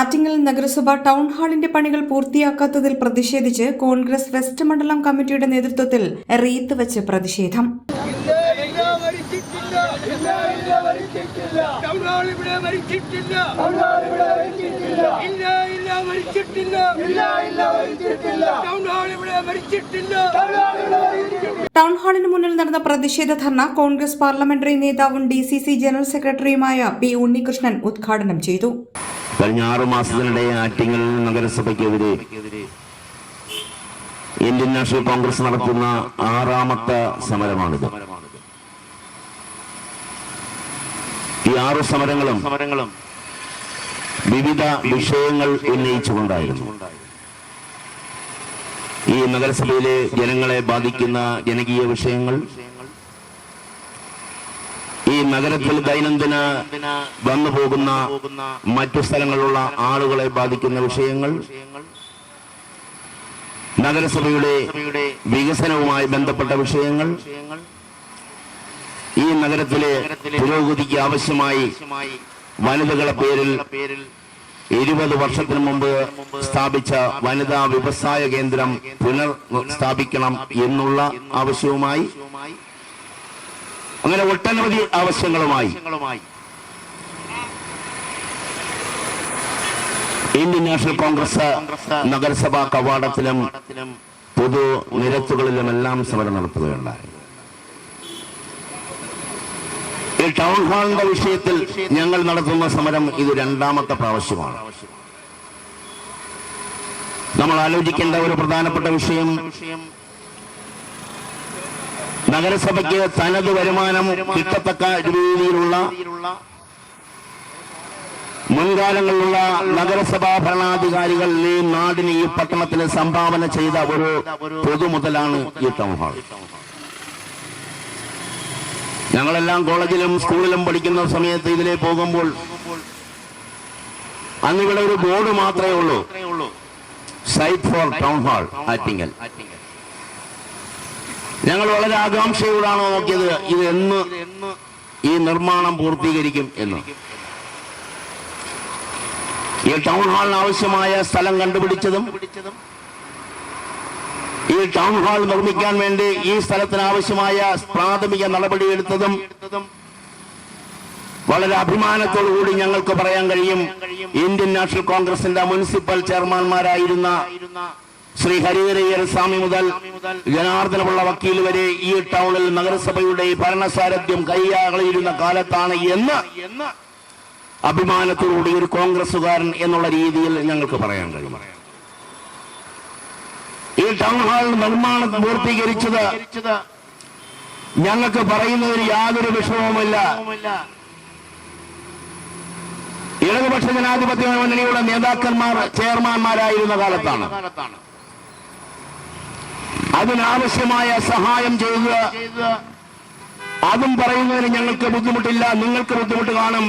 ആറ്റിങ്ങൽ നഗരസഭ ടൗൺ ഹാളിന്റെ പണികൾ പൂർത്തിയാക്കാത്തതിൽ പ്രതിഷേധിച്ച് കോൺഗ്രസ് വെസ്റ്റ് മണ്ഡലം കമ്മിറ്റിയുടെ നേതൃത്വത്തിൽ റീത്ത് വെച്ച് പ്രതിഷേധം. ഇല്ല മരിച്ചിട്ടില്ല. ടൗൺ ഹാളിന് മുന്നിൽ നടന്ന പ്രതിഷേധ ധർണ കോൺഗ്രസ് പാർലമെന്ററി നേതാവും ഡി സി സി ജനറൽ സെക്രട്ടറിയുമായ പി ഉണ്ണികൃഷ്ണൻ ഉദ്ഘാടനം ചെയ്തു. കഴിഞ്ഞ ആറു മാസത്തിനിടെ ആറ്റിങ്ങൽ നഗരസഭയ്ക്കെതിരെ ഇന്ത്യൻ നാഷണൽ കോൺഗ്രസ് നടത്തുന്ന ആറാമത്തെ സമരമാണിത്. ഈ ആറ് സമരങ്ങളും സമരങ്ങളും വിവിധ വിഷയങ്ങൾ ഉന്നയിച്ചുകൊണ്ടായിരുന്നു. ഈ നഗരസഭയിലെ ജനങ്ങളെ ബാധിക്കുന്ന ജനകീയ വിഷയങ്ങൾ. ഈ നഗരത്തിൽ ദൈനംദിന വന്നു പോകുന്ന മറ്റു സ്ഥലങ്ങളിലുള്ള ആളുകളെ ബാധിക്കുന്ന വിഷയങ്ങൾ. നഗരസഭയുടെ വികസനവുമായി ബന്ധപ്പെട്ട വിഷയങ്ങൾ. ഈ നഗരത്തിലെ പുരോഗതിക്ക് ആവശ്യമായി വനിതകളെ പേരിൽ ഇരുപത് വർഷത്തിന് മുമ്പ് സ്ഥാപിച്ച വനിതാ വ്യവസായ കേന്ദ്രം പുനർ സ്ഥാപിക്കണം എന്നുള്ള ആവശ്യവുമായി അങ്ങനെ ഒട്ടനവധി ആവശ്യങ്ങളുമായി. ഇന്ത്യൻ നാഷണൽ കോൺഗ്രസ് നഗരസഭാ കവാടത്തിലും പൊതു നിരത്തുകളിലുമെല്ലാം സമരം നടത്തുകയുണ്ടായി. ഈ ടൗൺ ഹാളിന്റെ വിഷയത്തിൽ ഞങ്ങൾ നടത്തുന്ന സമരം ഇത് രണ്ടാമത്തെ പ്രാവശ്യമാണ്. നമ്മൾ ആലോചിക്കേണ്ട ഒരു പ്രധാനപ്പെട്ട വിഷയം നഗരസഭയ്ക്ക് തനത് വരുമാനം കിട്ടത്തക്ക രീതിയിലുള്ള മുൻകാലങ്ങളിലുള്ള നഗരസഭാ ഭരണാധികാരികൾ ഈ നാടിന് ഈ പട്ടണത്തിന് സംഭാവന ചെയ്ത ഒരു പൊതുമുതലാണ് ഈ ടൗൺ ഹാൾ ഞങ്ങളെല്ലാം കോളേജിലും സ്കൂളിലും പഠിക്കുന്ന സമയത്ത് ഇതിലേ പോകുമ്പോൾ അന്നിവിടെ ഒരു ബോർഡ് മാത്രമേ ഉള്ളൂ. Site for town hall Attingal ഞങ്ങൾ വളരെ ആകാംക്ഷയോടാണ് നോക്കിയത് ഇത് എന്ന് ഈ നിർമ്മാണം പൂർത്തീകരിക്കും എന്ന്. ഈ ടൗൺ ഹാളിന് ആവശ്യമായ സ്ഥലം കണ്ടുപിടിച്ചതും ഈ ടൗൺ ഹാൾ നിർമ്മിക്കാൻ വേണ്ടി ഈ സ്ഥലത്തിന് ആവശ്യമായ പ്രാഥമിക നടപടിയെടുത്തതും വളരെ അഭിമാനത്തോടുകൂടി ഞങ്ങൾക്ക് പറയാൻ കഴിയും. ഇന്ത്യൻ നാഷണൽ കോൺഗ്രസിന്റെ മുനിസിപ്പൽ ചെയർമാൻമാരായിരുന്ന ശ്രീ ഹരിഹരയ്യർ സ്വാമി മുതൽ ജനാർദ്ദനമുള്ള വക്കീൽ വരെ ഈ ടൗണിൽ നഗരസഭയുടെ ഭരണസാരഥ്യം കൈയാകളിയിരുന്ന കാലത്താണ് എന്ന് അഭിമാനത്തോടുകൂടി ഒരു കോൺഗ്രസുകാരൻ എന്നുള്ള രീതിയിൽ ഞങ്ങൾക്ക് പറയാൻ കഴിയും. ഈ ടൗൺ ഹാൾ നിർമ്മാണം പൂർത്തീകരിച്ചത് ഞങ്ങൾക്ക് പറയുന്നതിൽ യാതൊരു വിഷമവുമില്ല. ഇടതുപക്ഷ ജനാധിപത്യ മുന്നണിയുടെ നേതാക്കന്മാർ ചെയർമാൻമാരായിരുന്ന കാലത്താണ്. അതിനാവശ്യമായ സഹായം ചെയ്ത് അതും പറയുന്നതിന് ഞങ്ങൾക്ക് ബുദ്ധിമുട്ടില്ല. നിങ്ങൾക്ക് ബുദ്ധിമുട്ട് കാണും.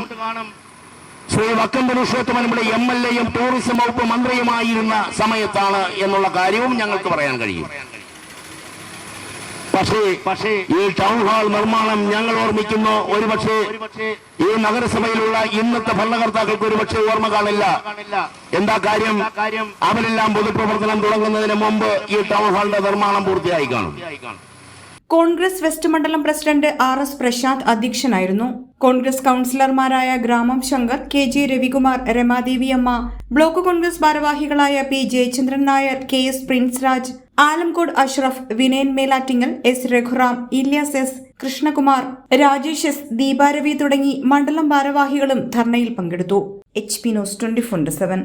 ശ്രീ വക്കം പുരുഷോത്തമൻ ഇവിടെ എം എൽ എയും ടൂറിസം വകുപ്പ് മന്ത്രിയുമായിരുന്ന സമയത്താണ് എന്നുള്ള കാര്യവും ഞങ്ങൾക്ക് പറയാൻ കഴിയും. പക്ഷേ പക്ഷേ ഈ ടൗൺ ഹാൾ നിർമ്മാണം ഞങ്ങൾ ഓർമ്മിക്കുന്നു. ഒരുപക്ഷെ ഈ നഗരസഭയിലുള്ള ഇന്നത്തെ ഭരണകർത്താക്കൾക്ക് ഒരുപക്ഷെ ഓർമ്മ കാണില്ല. എന്താ കാര്യം? അവരെല്ലാം പൊതുപ്രവർത്തനം തുടങ്ങുന്നതിന് മുമ്പ് ഈ ടൗൺ ഹാളിന്റെ നിർമ്മാണം പൂർത്തിയായി കാണും. കോൺഗ്രസ് വെസ്റ്റ് മണ്ഡലം പ്രസിഡന്റ് ആർ എസ് പ്രശാന്ത് അധ്യക്ഷനായിരുന്നു. Congress കൌൺസിലർമാരായ Gramam Shankar K J Ravikumar Ramadevi Amma block Congress ഭാരവാഹികളായ P Jayachandran Nair K S Prince Raj Alamcode Ashraf Vinayan Melattingal S Raghuram Ilyas S Krishnakumar Rajesh S Deeparavi തുടങ്ങി മണ്ഡലം ഭാരവാഹികളും ധർണയിൽ പങ്കെടുത്തു. H P news twenty four seven.